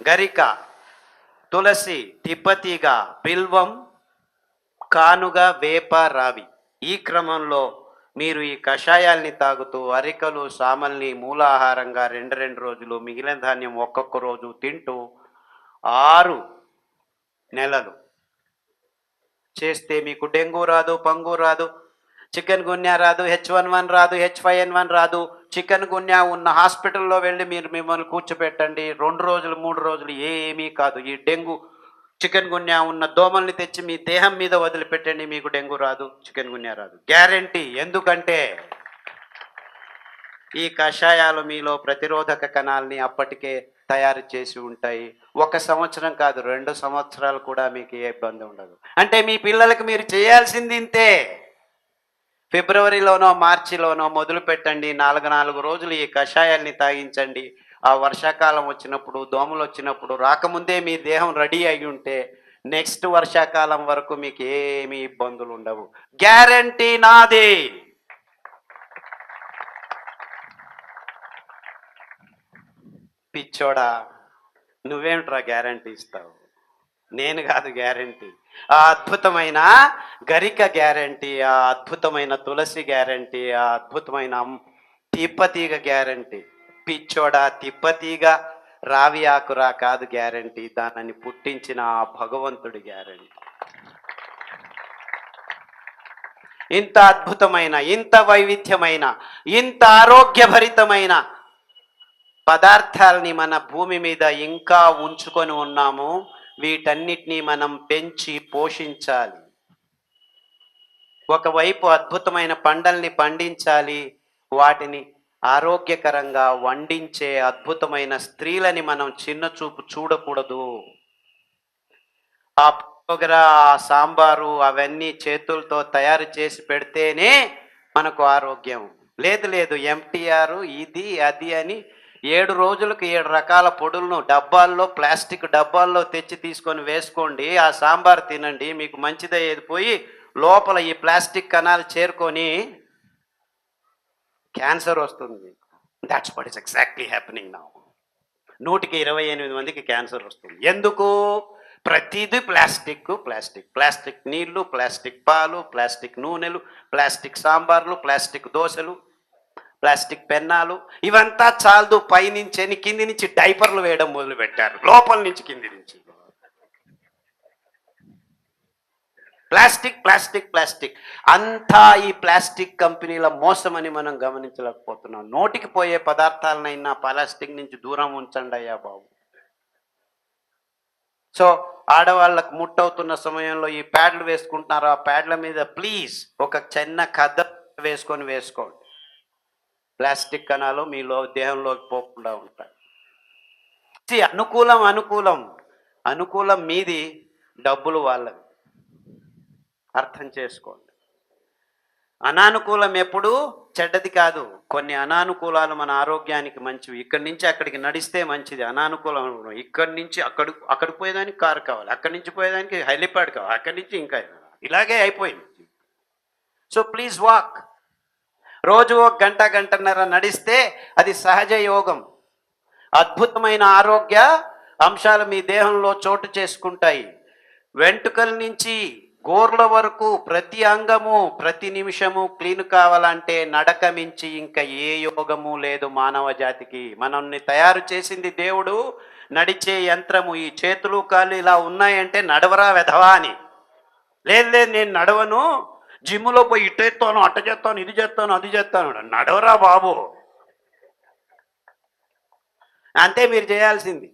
గరిక తులసి తిప్పతీగ బిల్వం కానుగ వేప రావి. ఈ క్రమంలో మీరు ఈ కషాయాల్ని తాగుతూ అరికలు సామల్ని మూలాహారంగా రెండు రెండు రోజులు మిగిలిన ధాన్యం ఒక్కొక్క రోజు తింటూ ఆరు నెలలు చేస్తే మీకు డెంగ్యూ రాదు పంగు రాదు చికెన్ గున్యా రాదు హెచ్ వన్ వన్ రాదు హెచ్ ఫైవ్ ఎన్ వన్ రాదు చికెన్ గున్యా ఉన్న హాస్పిటల్లో వెళ్ళి మీరు మిమ్మల్ని కూర్చోబెట్టండి. రెండు రోజులు మూడు రోజులు ఏమీ కాదు. ఈ డెంగ్యూ చికెన్ గున్యా ఉన్న దోమల్ని తెచ్చి మీ దేహం మీద వదిలిపెట్టండి. మీకు డెంగ్యూ రాదు చికెన్ గున్యా రాదు. గ్యారంటీ. ఎందుకంటే ఈ కషాయాలు మీలో ప్రతిరోధక కణాలని అప్పటికే తయారు చేసి ఉంటాయి. ఒక సంవత్సరం కాదు రెండు సంవత్సరాలు కూడా మీకు ఏ ఇబ్బంది ఉండదు. అంటే మీ పిల్లలకు మీరు చేయాల్సింది ఇంతే. ఫిబ్రవరిలోనో మార్చిలోనో మొదలు పెట్టండి. నాలుగు నాలుగు రోజులు ఈ కషాయాన్ని తాగించండి. ఆ వర్షాకాలం వచ్చినప్పుడు దోమలు వచ్చినప్పుడు రాకముందే మీ దేహం రెడీ అయి ఉంటే నెక్స్ట్ వర్షాకాలం వరకు మీకు ఏమీ ఇబ్బందులు ఉండవు. గ్యారంటీ నాది. పిచ్చోడా నువ్వేమిట్రా గ్యారంటీ ఇస్తావు? నేను కాదు గ్యారంటీ. ఆ అద్భుతమైన గరిక గ్యారంటీ ఆ అద్భుతమైన తులసి గ్యారంటీ ఆ అద్భుతమైన తిప్పతీగ గ్యారంటీ. పిచ్చోడా తిప్పతీగ రావి ఆకురా కాదు గ్యారంటీ. దానిని పుట్టించిన ఆ భగవంతుడి గ్యారంటీ. ఇంత అద్భుతమైన ఇంత వైవిధ్యమైన ఇంత ఆరోగ్యభరితమైన పదార్థాలని మన భూమి మీద ఇంకా ఉంచుకొని ఉన్నాము. వీటన్నిటినీ మనం పెంచి పోషించాలి. ఒకవైపు అద్భుతమైన పంటల్ని పండించాలి వాటిని ఆరోగ్యకరంగా వండించే అద్భుతమైన స్త్రీలని మనం చిన్న చూపు చూడకూడదు. ఆ పులిహోర, ఆ సాంబారు అవన్నీ చేతులతో తయారు చేసి పెడితేనే మనకు ఆరోగ్యం. లేదు లేదు ఎంటీఆర్ ఇది అది అని ఏడు రోజులకు ఏడు రకాల పొడులను డబ్బాల్లో ప్లాస్టిక్ డబ్బాల్లో తెచ్చి తీసుకొని వేసుకోండి. ఆ సాంబార్ తినండి. మీకు మంచిదయ్యేది పోయి లోపల ఈ ప్లాస్టిక్ కణాలు చేరుకొని క్యాన్సర్ వస్తుంది that's what is exactly happening now నూటికి ఇరవై ఎనిమిది మందికి క్యాన్సర్ వస్తుంది. ఎందుకు? ప్రతిదీ ప్లాస్టిక్ ప్లాస్టిక్ ప్లాస్టిక్ నీళ్ళు ప్లాస్టిక్ పాలు ప్లాస్టిక్ నూనెలు ప్లాస్టిక్ సాంబార్లు ప్లాస్టిక్ దోశలు ప్లాస్టిక్ పెన్నాలు ఇవంతా చాలదు. పైనుంచి అని కింది నుంచి డైపర్లు వేయడం మొదలుపెట్టారు. లోపల నుంచి కింది నుంచి. Plastic plastic plastic. అంతా ఈ ప్లాస్టిక్ కంపెనీల మోసమని మనం గమనించలేకపోతున్నాం. నోటికి పోయే పదార్థాలనైనా ప్లాస్టిక్ నుంచి దూరం ఉంచండి అయ్యా బాబు. సో ఆడవాళ్ళకు ముట్టవుతున్న సమయంలో ఈ ప్యాడ్లు వేసుకుంటున్నారు? ఆ ప్యాడ్ల మీద ప్లీజ్ ఒక చిన్న కథ వేసుకొని వేసుకోండి. ప్లాస్టిక్ కణాలు మీలో దేహంలోకి పోకుండా ఉంటాయి. అనుకూలం అనుకూలం. అనుకూలం మీది డబ్బులు వాళ్ళవి. అర్థం చేసుకోండి. అనానుకూలం ఎప్పుడు చెడ్డది కాదు. కొన్ని అనానుకూలాలు మన ఆరోగ్యానికి మంచివి. ఇక్కడి నుంచి అక్కడికి నడిస్తే మంచిది. అనానుకూలం ఇక్కడి నుంచి అక్కడ అక్కడికి పోయేదానికి కారు కావాలి. అక్కడి నుంచి పోయేదానికి హెలిప్యాడ్ కావాలి. అక్కడి నుంచి ఇంకా ఇలాగే అయిపోయింది. So please walk. రోజు ఒక గంట గంటన్నర నడిస్తే అది సహజ యోగం. అద్భుతమైన ఆరోగ్య అంశాలు మీ దేహంలో చోటు చేసుకుంటాయి. వెంట్రుకల నుంచి గోర్ల వరకు ప్రతి అంగము ప్రతి నిమిషము క్లీన్ కావాలంటే నడక మించి ఇంకా ఏ యోగము లేదు మానవ జాతికి. మనల్ని తయారు చేసింది దేవుడు నడిచే యంత్రము. ఈ చేతులు కాళ్ళు ఇలా ఉన్నాయంటే నడవరా వెధవా అని. లేదు లేదు నేను నడవను. జిమ్లో పోయి ఇటు ఎత్తాను అట్ట చేస్తాను ఇది చేస్తాను అది చేస్తాను నడవరా బాబు. అంతే మీరు చేయాల్సింది.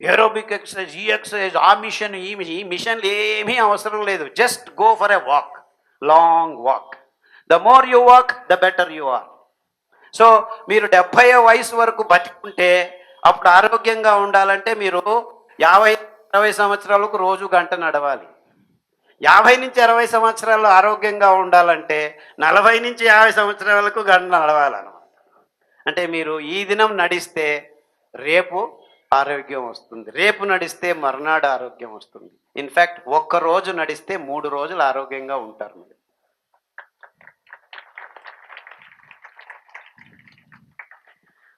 ఏరోబిక్ ఎక్సర్సైజ్ ఈ ఎక్సర్సైజ్ ఆ మిషన్ ఈ మిషన్ ఈ మిషన్లు ఏమీ అవసరం లేదు. Just go for a walk long walk the more you walk the better you are so మీరు డెబ్భై వయసు వరకు బతికుంటే అప్పుడు ఆరోగ్యంగా ఉండాలంటే మీరు యాభై అరవై సంవత్సరాలకు రోజు గంట నడవాలి. యాభై నుంచి అరవై సంవత్సరాలు ఆరోగ్యంగా ఉండాలంటే నలభై నుంచి యాభై సంవత్సరాలకు గంట నడవాలన్నమాట. అంటే మీరు ఈ దినం నడిస్తే రేపు ఆరోగ్యం వస్తుంది. రేపు నడిస్తే మర్నాడు ఆరోగ్యం వస్తుంది. ఇన్ఫ్యాక్ట్ ఒక్క రోజు నడిస్తే మూడు రోజులు ఆరోగ్యంగా ఉంటారు మీరు.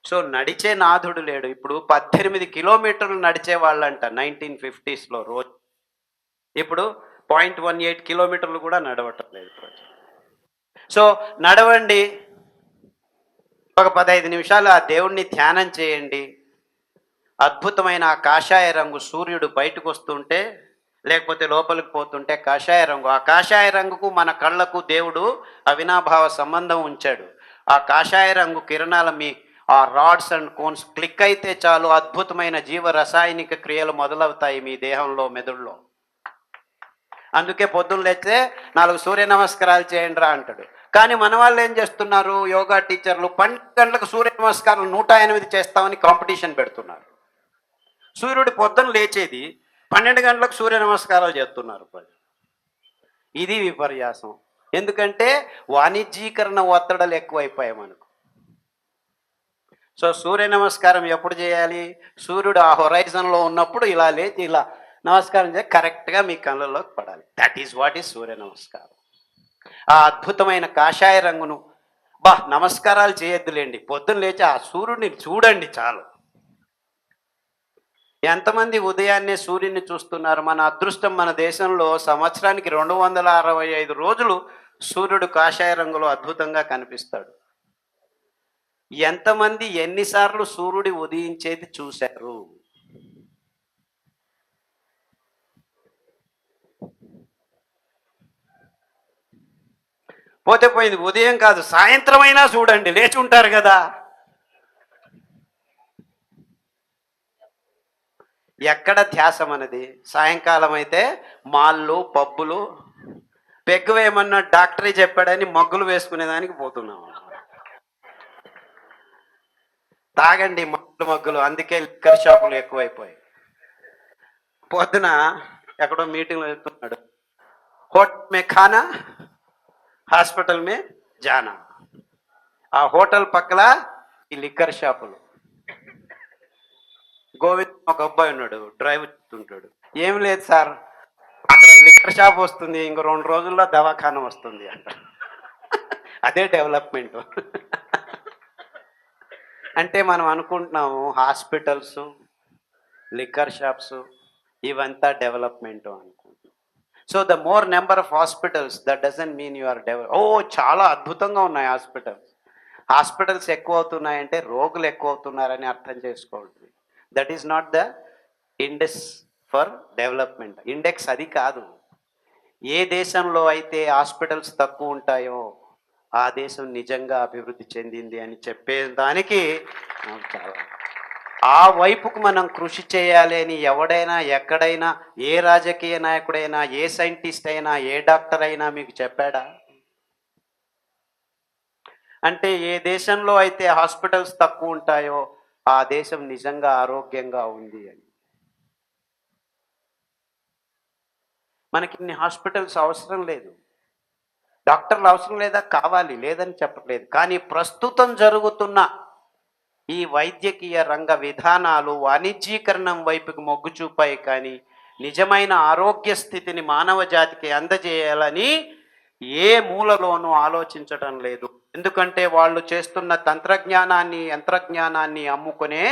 సో నడిచే నాథుడు లేడు. ఇప్పుడు పద్దెనిమిది కిలోమీటర్లు నడిచే వాళ్ళంట నైన్టీన్ ఫిఫ్టీస్లో రోజు. ఇప్పుడు పాయింట్ వన్ ఎయిట్ కిలోమీటర్లు కూడా నడవటం లేదు ప్రజలు. సో నడవండి. ఒక పదహైదు నిమిషాలు ఆ దేవుణ్ణి ధ్యానం చేయండి. అద్భుతమైన ఆ కాషాయ రంగు సూర్యుడు బయటకు వస్తుంటే లేకపోతే లోపలికి పోతుంటే కాషాయ రంగు. ఆ కాషాయ రంగుకు మన కళ్ళకు దేవుడు అవినాభావ సంబంధం ఉంచాడు. ఆ కాషాయ రంగు కిరణాల మీ ఆ రాడ్స్ అండ్ కోన్స్ క్లిక్ అయితే చాలు. అద్భుతమైన జీవ రసాయనిక క్రియలు మొదలవుతాయి మీ దేహంలో మెదడులో. అందుకే పొద్దున్న లేస్తే నాలుగు సూర్య నమస్కారాలు చేయండి రా అంటాడు. కానీ మన వాళ్ళు ఏం చేస్తున్నారు? యోగా టీచర్లు పన్నెండు గంటలకు సూర్య నమస్కారాలు నూట ఎనిమిది చేస్తామని కాంపిటీషన్ పెడుతున్నారు. సూర్యుడు పొద్దున్న లేచేది పన్నెండు గంటలకు సూర్య నమస్కారాలు చేస్తున్నారు ప్రజలు. ఇది విపర్యాసం. ఎందుకంటే వాణిజ్యీకరణ ఒత్తడలు ఎక్కువైపోయాయి మనకు. సో సూర్య నమస్కారం ఎప్పుడు చేయాలి? సూర్యుడు ఆ హొరైజన్లో ఉన్నప్పుడు ఇలా లేచి ఇలా నమస్కారం చేసి కరెక్ట్గా మీ కళ్ళలోకి పడాలి. దట్ ఈస్ వాట్ ఈస్ సూర్య నమస్కారం. ఆ అద్భుతమైన కాషాయ రంగును బా నమస్కారాలు చేయొద్దులేండి. పొద్దున్న లేచి ఆ సూర్యుడిని చూడండి చాలు. ఎంతమంది ఉదయాన్నే సూర్యుని చూస్తున్నారు? మన అదృష్టం మన దేశంలో సంవత్సరానికి రెండు వందల అరవై ఐదు రోజులు సూర్యుడు కాషాయ రంగులో అద్భుతంగా కనిపిస్తాడు. ఎంతమంది ఎన్నిసార్లు సూర్యుడి ఉదయించేది చూశారు? పోతే పోయింది. ఉదయం కాదు సాయంత్రం అయినా చూడండి లేచి ఉంటారు కదా. ఎక్కడ ధ్యాసం అనేది సాయంకాలం అయితే మాళ్ళు పబ్బులు పెగ్గు వేయమన్న డాక్టరే చెప్పాడని మగ్గులు వేసుకునేదానికి పోతున్నాం. తాగండి మగ్గులు మగ్గులు. అందుకే లిక్కర్ షాపులు ఎక్కువైపోయాయి. పొద్దున ఎక్కడో మీటింగ్లో వెళ్తున్నాడు హోటల్ మే ఖానా? హాస్పిటల్ మే జానా. ఆ హోటల్ పక్కల ఈ లిక్కర్ షాపులు. గోవింద్ ఒక అబ్బాయి ఉన్నాడు డ్రైవ్ ఉంటాడు ఏం లేదు సార్ అక్కడ లిక్కర్ షాప్ వస్తుంది ఇంకో రెండు రోజుల్లో దవాఖాన వస్తుంది అంట. అదే డెవలప్మెంట్. అంటే మనం అనుకుంటున్నాము హాస్పిటల్స్ లిక్కర్ షాప్స్ ఇవంతా డెవలప్మెంట్ అనుకుంటున్నాం so the more number of hospitals that doesn't mean you are develop ఓ చాలా అద్భుతంగా ఉన్నాయి హాస్పిటల్స్ హాస్పిటల్స్ ఎక్కువ అవుతున్నాయంటే రోగులు ఎక్కువ అవుతున్నారని అర్థం చేసుకోవాలి that is not the index for development index అది కాదు. ఏ దేశంలో అయితే హాస్పిటల్స్ తక్కువ ఉంటాయో ఆ దేశం నిజంగా అభివృద్ధి చెందింది అని చెప్పేదానికి నాకు చాలా ఆ వైపుకు మనం కృషి చేయాలి అని ఎవడైనా ఎక్కడైనా ఏ రాజకీయ నాయకుడైనా ఏ సైంటిస్ట్ అయినా ఏ డాక్టర్ అయినా మీకు చెప్పాడా? అంటే ఏ దేశంలో అయితే హాస్పిటల్స్ తక్కువ ఉంటాయో ఆ దేశం నిజంగా ఆరోగ్యంగా ఉంది అని. మనకి ఇన్ని హాస్పిటల్స్ అవసరం లేదు. డాక్టర్లు అవసరం లేదా? కావాలి. లేదని చెప్పట్లేదు. కానీ ప్రస్తుతం జరుగుతున్న ఈ వైద్యకీయ రంగ విధానాలు వాణిజ్యీకరణం వైపుకి మొగ్గు చూపాయి కానీ నిజమైన ఆరోగ్య స్థితిని మానవ జాతికి అందజేయాలని ఏ మూలలోనూ ఆలోచించడం లేదు. ఎందుకంటే వాళ్ళు చేస్తున్న తంత్రజ్ఞానాన్ని యంత్రజ్ఞానాన్ని అమ్ముకునే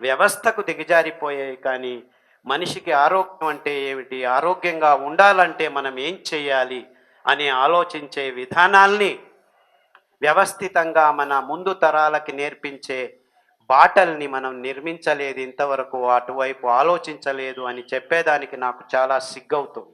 వ్యవస్థకు దిగజారిపోయాయి కానీ మనిషికి ఆరోగ్యం అంటే ఏమిటి? ఆరోగ్యంగా ఉండాలంటే మనం ఏం చేయాలి అని ఆలోచించే విధానాల్ని వ్యవస్థితంగా మన ముందు తరాలకి నేర్పించే బాటల్ని మనం నిర్మించలేదు ఇంతవరకు అటువైపు ఆలోచించలేదు అని చెప్పేదానికి నాకు చాలా సిగ్గవుతుంది.